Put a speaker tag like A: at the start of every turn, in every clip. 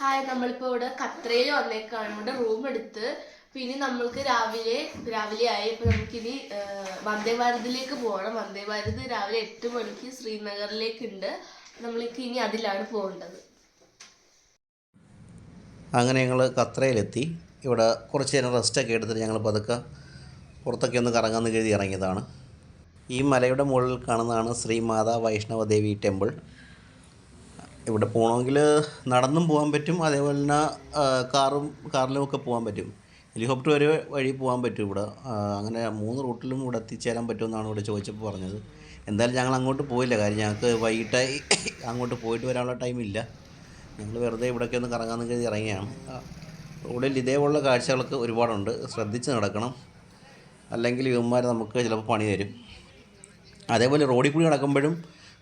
A: Hi നമ്മളിപ്പോൾ ഇവിടെ ഖത്രയിൽ വന്നേക്കാണ്. ഇവിടെ റൂം എടുത്ത്. പിന്നെ നമ്മൾക്ക് രാവിലെ രാവിലെ ആയി. ഇപ്പൊ നമുക്കിനി വന്ദേ ഭാരതിലേക്ക് പോകണം വന്ദേ ഭാരത് രാവിലെ എട്ട് മണിക്ക് ശ്രീനഗറിലേക്ക് ഉണ്ട് നമ്മൾക്ക് ഇനി അതിലാണ് പോകേണ്ടത്.
B: അങ്ങനെ ഞങ്ങൾ ഖത്രയിലെത്തി ഇവിടെ കുറച്ച് നേരം റെസ്റ്റൊക്കെ എടുത്തിട്ട് ഞങ്ങൾ പതുക്കെ പുറത്തൊക്കെ ഒന്ന് കറങ്ങാമെന്ന് കരുതി ഇറങ്ങിയതാണ്. ഈ മലയുടെ മുകളിൽ കാണുന്നതാണ് ശ്രീ മാതാ വൈഷ്ണവ ദേവി ടെമ്പിൾ. ഇവിടെ പോകണമെങ്കിൽ നടന്നും പോകാൻ പറ്റും. അതേപോലെ തന്നെ കാറും കാറിലും ഒക്കെ പോകാൻ പറ്റും. ഹെലികോപ്റ്റർ വരെ വഴി പോകാൻ പറ്റും ഇവിടെ. അങ്ങനെ മൂന്ന് റൂട്ടിലും ഇവിടെ എത്തിച്ചേരാൻ പറ്റുമെന്നാണ് ഇവിടെ ചോദിച്ചപ്പോൾ പറഞ്ഞത്. എന്തായാലും ഞങ്ങൾ അങ്ങോട്ട് പോയില്ല. കാര്യം ഞങ്ങൾക്ക് വൈകിട്ടായി അങ്ങോട്ട് പോയിട്ട് വരാനുള്ള ടൈമില്ല ഞങ്ങൾ വെറുതെ ഇവിടെയൊക്കെ ഒന്ന് കരുതി ഇറങ്ങിയാണ്. റോഡിൽ ഇതേപോലുള്ള കാഴ്ചകളൊക്കെ ഒരുപാടുണ്ട്. ശ്രദ്ധിച്ച് നടക്കണം. അല്ലെങ്കിൽ ഇവന്മാർ നമുക്ക് ചിലപ്പോൾ പണി തരും. അതേപോലെ റോഡിൽ കൂടി നടക്കുമ്പോഴും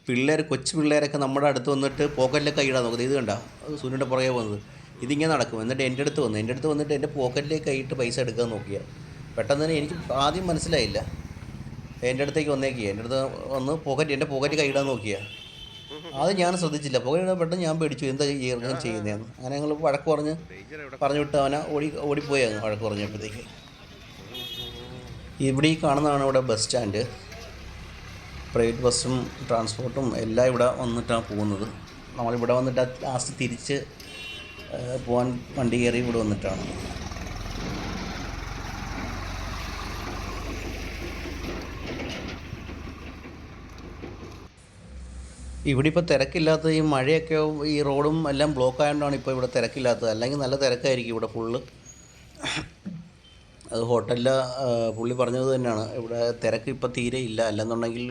B: പിള്ളേർ കൊച്ചു പിള്ളേരൊക്കെ നമ്മുടെ അടുത്ത് വന്നിട്ട് പോക്കറ്റിലൊക്കെ കൈയിടാൻ നോക്കുന്നത്. ഇത് കണ്ട? സൂര്യന്റെ പുറകെ പോകുന്നത്. ഇതിങ്ങനെ നടക്കും. എന്നിട്ട് എന്റെ അടുത്ത് വന്നു എന്റെ അടുത്ത് വന്നിട്ട് എന്റെ പോക്കറ്റിലേക്ക് കൈയിട്ട് പൈസ എടുക്കാൻ നോക്കിയ. പെട്ടെന്ന് തന്നെ എനിക്ക് ആദ്യം മനസ്സിലായില്ല. എന്റെ അടുത്തേക്ക് വന്നേക്കുക എന്റെ അടുത്ത് വന്ന് പോക്കറ്റ് എന്റെ പോക്കറ്റ് കൈയിടാൻ നോക്കിയ. അത് ഞാൻ ശ്രദ്ധിച്ചില്ല. പോക്കറ്റ് പെട്ടെന്ന് ഞാൻ പേടിച്ചു. എന്താ ഈ ഇറങ്ങാൻ ചെയ്യുന്നതെന്ന് അങ്ങനെ ഞങ്ങൾ വഴക്ക് പറഞ്ഞ് പറഞ്ഞു വിട്ട് അവനെ ഓടി ഓടിപ്പോയാണ് വഴക്ക് പറഞ്ഞപ്പോഴത്തേക്ക്. ഇവിടെ ഈ കാണുന്നതാണ് ഇവിടെ ബസ് സ്റ്റാൻഡ്. പ്രൈവറ്റ് ബസ്സും ട്രാൻസ്പോർട്ടും എല്ലാം ഇവിടെ വന്നിട്ടാണ് പോകുന്നത്. നമ്മളിവിടെ വന്നിട്ട് ലാസ്റ്റ് തിരിച്ച് പോകാൻ വണ്ടി കയറി ഇവിടെ വന്നിട്ടാണ്. ഇവിടെ ഇപ്പോൾ തിരക്കില്ലാത്ത ഈ മഴയൊക്കെ ഈ റോഡും എല്ലാം ബ്ലോക്ക് ആയതുകൊണ്ടാണ് ഇപ്പോൾ ഇവിടെ തിരക്കില്ലാത്തത്. അല്ലെങ്കിൽ നല്ല തിരക്കായിരിക്കും ഇവിടെ ഫുള്ള് അത് ഹോട്ടലിൽ പുള്ളി പറഞ്ഞത് തന്നെയാണ്. ഇവിടെ തിരക്ക് ഇപ്പോൾ തീരെ ഇല്ല. അല്ലെന്നുണ്ടെങ്കിൽ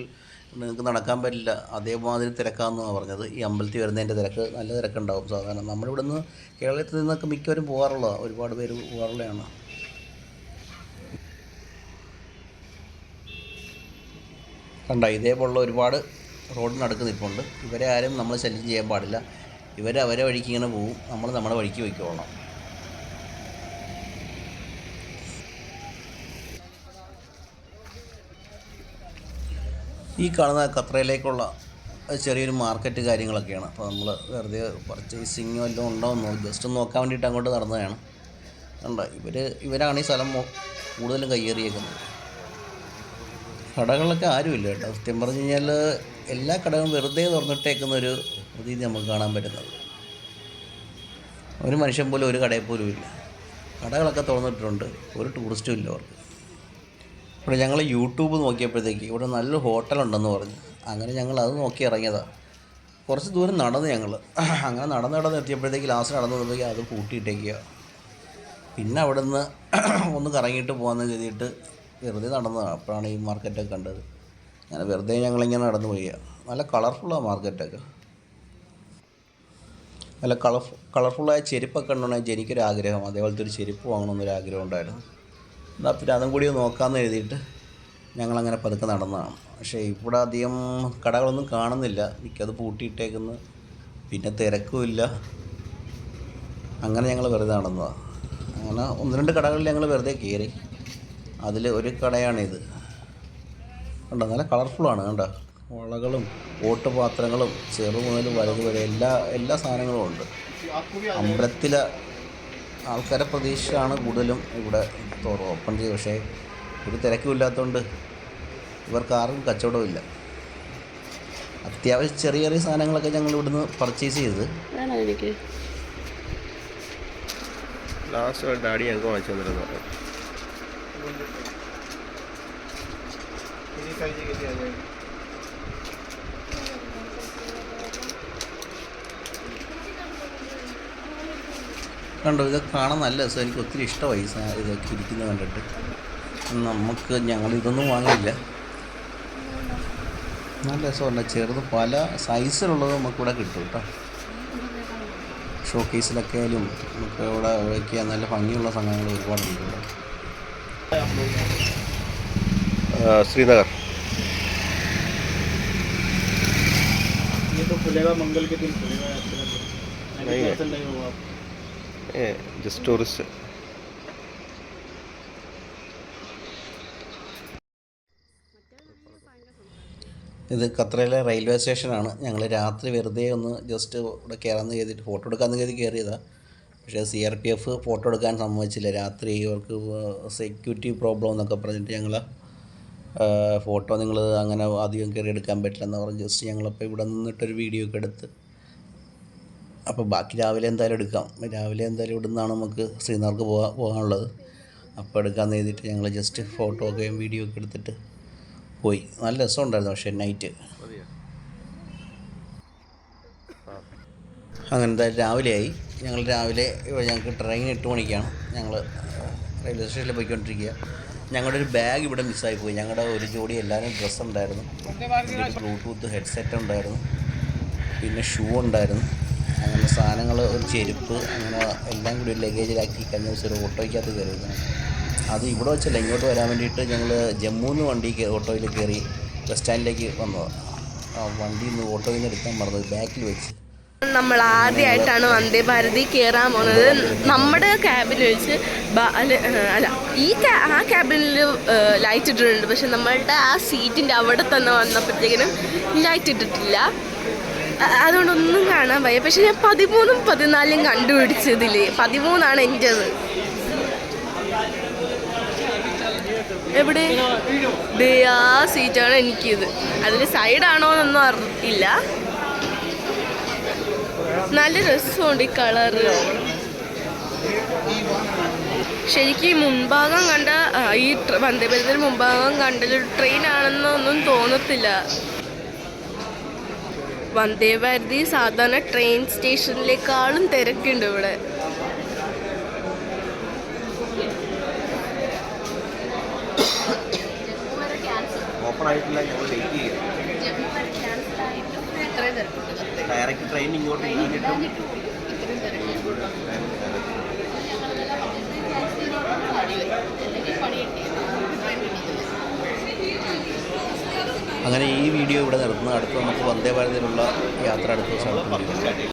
B: നിങ്ങൾക്ക് നടക്കാൻ പറ്റില്ല. അതേമാതിരി തിരക്കാന്നാണ് പറഞ്ഞത്. ഈ അമ്പലത്തിൽ വരുന്നതിന്റെ തിരക്ക് നല്ല തിരക്കുണ്ടാവും സാധാരണ. നമ്മളിവിടെ നിന്ന് കേരളത്തിൽ നിന്നൊക്കെ മിക്കവരും പോകാറുള്ളതാണ് ഒരുപാട് പേര് പോകാറുള്ളതാണ് കണ്ട ഇതേപോലുള്ള ഒരുപാട് റോഡ് നടുക്ക് നിൽപ്പുണ്ട് ഇവരെ ആരും നമ്മൾ ശല്യം ചെയ്യാൻ പാടില്ല. ഇവർ അവരെ വഴിക്ക് ഇങ്ങനെ പോകും നമ്മൾ നമ്മുടെ വഴിക്ക് പോയിക്കോളണം. ഈ കാണുന്ന ഖത്രയിലേക്കുള്ള ചെറിയൊരു മാർക്കറ്റ് കാര്യങ്ങളൊക്കെയാണ്. അപ്പോൾ നമ്മൾ വെറുതെ പർച്ചേസിങ് വല്ലതും ഉണ്ടോ എന്ന് ജസ്റ്റ് നോക്കാൻ വേണ്ടിയിട്ട് അങ്ങോട്ട് നടന്നതാണ്. കണ്ട ഇവർ ഇവരാണ് ഈ സ്ഥലം കൂടുതലും കയ്യേറിയേക്കുന്നത്. കടകളിലൊക്കെ ആരുമില്ല കേട്ടോ. സത്യം പറഞ്ഞു കഴിഞ്ഞാൽ എല്ലാ കടകളും വെറുതെ തുറന്നിട്ടേക്കുന്ന ഒരു രീതി നമുക്ക് കാണാൻ പറ്റുന്നത്. ഒരു മനുഷ്യൻ പോലും ഒരു കടയിൽ പോലും ഇല്ല. കടകളൊക്കെ തുറന്നിട്ടുണ്ട്. ഒരു ടൂറിസ്റ്റും ഇല്ല അവർക്ക്. ഇവിടെ ഞങ്ങൾ യൂട്യൂബ് നോക്കിയപ്പോഴത്തേക്ക് ഇവിടെ നല്ലൊരു ഹോട്ടലുണ്ടെന്ന് പറഞ്ഞു. അങ്ങനെ ഞങ്ങൾ അത് നോക്കി ഇറങ്ങിയതാണ് കുറച്ച് ദൂരം നടന്നു ഞങ്ങൾ അങ്ങനെ നടന്ന് നടന്ന് എത്തിയപ്പോഴത്തേക്ക് ലാസ്റ്റ് നടന്നു വന്നപ്പോഴേക്ക് അത് കൂട്ടിയിട്ടേക്കുക പിന്നെ അവിടെ നിന്ന് ഒന്ന് കറങ്ങിയിട്ട് പോകാമെന്ന് കരുതിയിട്ട് വെറുതെ നടന്നതാണ് അപ്പോഴാണ് ഈ മാർക്കറ്റൊക്കെ കണ്ടത്. അങ്ങനെ വെറുതെ ഞങ്ങളിങ്ങനെ നടന്നു പോയി. നല്ല കളർഫുള്ളാണ് മാർക്കറ്റൊക്കെ നല്ല കളർഫു കളർഫുള്ളായ ചെരുപ്പൊക്കെ ഉണ്ടെങ്കിൽ എനിക്കൊരു ആഗ്രഹം അതേപോലത്തെ ഒരു ചെരുപ്പ് വാങ്ങണമെന്നൊരു ആഗ്രഹം ഉണ്ടായിരുന്നു. എന്നാൽ പിന്നെ അതും കൂടി നോക്കാമെന്ന് എഴുതിയിട്ട് ഞങ്ങളങ്ങനെ പതുക്കെ നടന്നതാണ്. പക്ഷേ ഇവിടെ അധികം കടകളൊന്നും കാണുന്നില്ല. മിക്കത് പൂട്ടിയിട്ടേക്കുന്നു. പിന്നെ തിരക്കുമില്ല. അങ്ങനെ ഞങ്ങൾ വെറുതെ നടന്നതാണ് അങ്ങനെ ഒന്ന് രണ്ട് കടകളിൽ ഞങ്ങൾ വെറുതെ കയറി. അതിൽ ഒരു കടയാണിത്. കണ്ടോ? നല്ല കളർഫുള്ളാണ് കണ്ടോ? വളകളും ഓട്ടുപാത്രങ്ങളും ചെറു മുതൽ വലുത് വരെ എല്ലാ എല്ലാ സാധനങ്ങളും ഉണ്ട്. അമ്പലത്തിലെ ആൾക്കാരെ പ്രതീക്ഷിച്ചാണ് കൂടുതലും ഇവിടെ തോറും ഓപ്പൺ ചെയ്ത് പക്ഷേ ഒരു തിരക്കും ഇല്ലാത്തതുകൊണ്ട് ഇവർക്ക് ആർക്കും കച്ചവടമില്ല അത്യാവശ്യം ചെറിയ ചെറിയ സാധനങ്ങളൊക്കെ ഞങ്ങൾ ഇവിടുന്ന് പർച്ചേസ് ചെയ്ത്
C: ലാസ്റ്റ് ഡാഡി ഞങ്ങൾക്ക് വാങ്ങിച്ചു തന്നിരുന്നു.
B: കണ്ടോ ഇതൊക്കെ കാണാൻ നല്ല രസം എനിക്ക് ഒത്തിരി ഇഷ്ടമായി ഈ സാ- ഇതൊക്കെ ഇരിക്കുന്നത് കണ്ടിട്ട് നമുക്ക് ഞങ്ങൾ ഇതൊന്നും വാങ്ങിയില്ല നല്ല രസമുണ്ട് ചെറുത് പല സൈസിലുള്ളത് നമുക്കിവിടെ കിട്ടും കേട്ടോ ഷോ കേസിലൊക്കെ ആയാലും നമുക്ക് ഇവിടെ വയ്ക്കുക നല്ല ഭംഗിയുള്ള സംഘങ്ങൾ ഒരുപാടുണ്ട് ഇവിടെ
C: ശ്രീനഗർ
D: ये तो खुलेगा मंगल के दिन खुलेगा
C: नहीं है। ജസ്റ്റ് ടൂറിസ്റ്റ്
B: ഇത് ഖത്തറിലെ റെയിൽവേ സ്റ്റേഷനാണ് ഞങ്ങൾ രാത്രി വെറുതെ ഒന്ന് ജസ്റ്റ് ഇവിടെ കയറാമെന്ന് കരുതിയിട്ട് ഫോട്ടോ എടുക്കാമെന്ന് കരുതി കയറിയതാണ് പക്ഷേ C R P F photo എടുക്കാൻ സമ്മതിച്ചില്ല. രാത്രി ഇവർക്ക് സെക്യൂരിറ്റി പ്രോബ്ലം എന്നൊക്കെ പറഞ്ഞിട്ട് ഞങ്ങൾ ഫോട്ടോ നിങ്ങൾ അങ്ങനെ അധികം കയറി എടുക്കാൻ പറ്റില്ലെന്ന് പറഞ്ഞ് ജസ്റ്റ് ഞങ്ങളപ്പോൾ ഇവിടെ നിന്നിട്ടൊരു വീഡിയോ ഒക്കെ എടുത്ത് അപ്പോൾ ബാക്കി രാവിലെ എന്തായാലും എടുക്കാം. രാവിലെ എന്തായാലും ഇവിടെ നിന്നാണ് നമുക്ക് ശ്രീനഗർക്ക് പോകാൻ പോകാനുള്ളത്. അപ്പോൾ എടുക്കാമെന്ന് എഴുതിയിട്ട് ഞങ്ങൾ ജസ്റ്റ് ഫോട്ടോ ഒക്കെ വീഡിയോ ഒക്കെ എടുത്തിട്ട് പോയി. നല്ല രസം ഉണ്ടായിരുന്നു പക്ഷേ നൈറ്റ് അങ്ങനെ എന്തായാലും രാവിലെയായി ഞങ്ങൾ രാവിലെ ഞങ്ങൾക്ക് ട്രെയിൻ എട്ട് മണിക്കാണ്. ഞങ്ങൾ റെയിൽവേ സ്റ്റേഷനിൽ പോയിക്കൊണ്ടിരിക്കുക ഞങ്ങളുടെ ഒരു ബാഗ് ഇവിടെ മിസ്സായി പോയി. ഞങ്ങളുടെ ഒരു ജോഡി എല്ലാവരും ഡ്രസ്സ് ഉണ്ടായിരുന്നു. ബ്ലൂടൂത്ത് ഹെഡ്സെറ്റ് ഉണ്ടായിരുന്നു. പിന്നെ ഷൂ ഉണ്ടായിരുന്നു. അങ്ങനെ സാധനങ്ങൾ ഒരു ചെരുപ്പ് അങ്ങനെ എല്ലാം കൂടി ഒരു ലഗേജിലാക്കി കഴിഞ്ഞ ദിവസം ഒരു ഓട്ടോയ്ക്കകത്ത് കയറിയിരുന്നു. അത് ഇവിടെ വെച്ചല്ല ഇങ്ങോട്ട് വരാൻ വേണ്ടിയിട്ട് ഞങ്ങൾ ജമ്മുന്ന് വണ്ടി കേ- ഓട്ടോയിൽ കയറി ബസ് സ്റ്റാൻഡിലേക്ക് വന്നതാണ് ആ വണ്ടിയിൽ നിന്ന് ഓട്ടോയിൽ നിന്ന് എടുക്കാൻ മറന്നത് ബാക്കിൽ വെച്ച്.
A: നമ്മൾ ആദ്യമായിട്ടാണ് വന്ദേ ഭാരതി കയറാൻ പോകുന്നത് നമ്മുടെ ക്യാബിൽ വെച്ച് അല്ല ഈ ആ ക്യാബിനിൽ ലൈറ്റ് ഇട്ടിട്ടുണ്ട്. പക്ഷെ നമ്മളുടെ ആ സീറ്റിന്റെ അവിടെ തന്നെ വന്നപ്പോഴത്തേക്കിനും ലൈറ്റ് ഇട്ടിട്ടില്ല. അതുകൊണ്ടൊന്നും കാണാൻ വയ്യ. പക്ഷെ ഞാൻ പതിമൂന്നും പതിനാലും കണ്ടുപിടിച്ചതിൽ പതിമൂന്നാണ് എന്റെത്. എവിടെ? ആ സീറ്റാണ് എനിക്കിത്. അതിൽ സൈഡാണോ എന്നൊന്നും അറിയില്ല. നല്ല രസമുണ്ട് ഈ കളറ്. ശരിക്കും ഈ മുൻഭാഗം കണ്ട ഈ വന്ദേഭരത്തിന് മുൻഭാഗം കണ്ടൊരു ട്രെയിൻ ആണെന്നൊന്നും തോന്നത്തില്ല വന്ദേഭാരതി സാധാരണ ട്രെയിൻ സ്റ്റേഷനിലേക്കാളും തിരക്കുണ്ട് ഇവിടെ.
B: ഡയറക്റ്റ് ട്രെയിൻ ഇങ്ങോട്ട് ഇറങ്ങിയിട്ടും അങ്ങനെ ഈ വീഡിയോ ഇവിടെ നിർത്തുന്നു അടുത്ത് നമുക്ക് വന്ദേ ഭാരതിലുള്ള യാത്ര അടുത്ത ദിവസം നടത്തുന്നുണ്ട്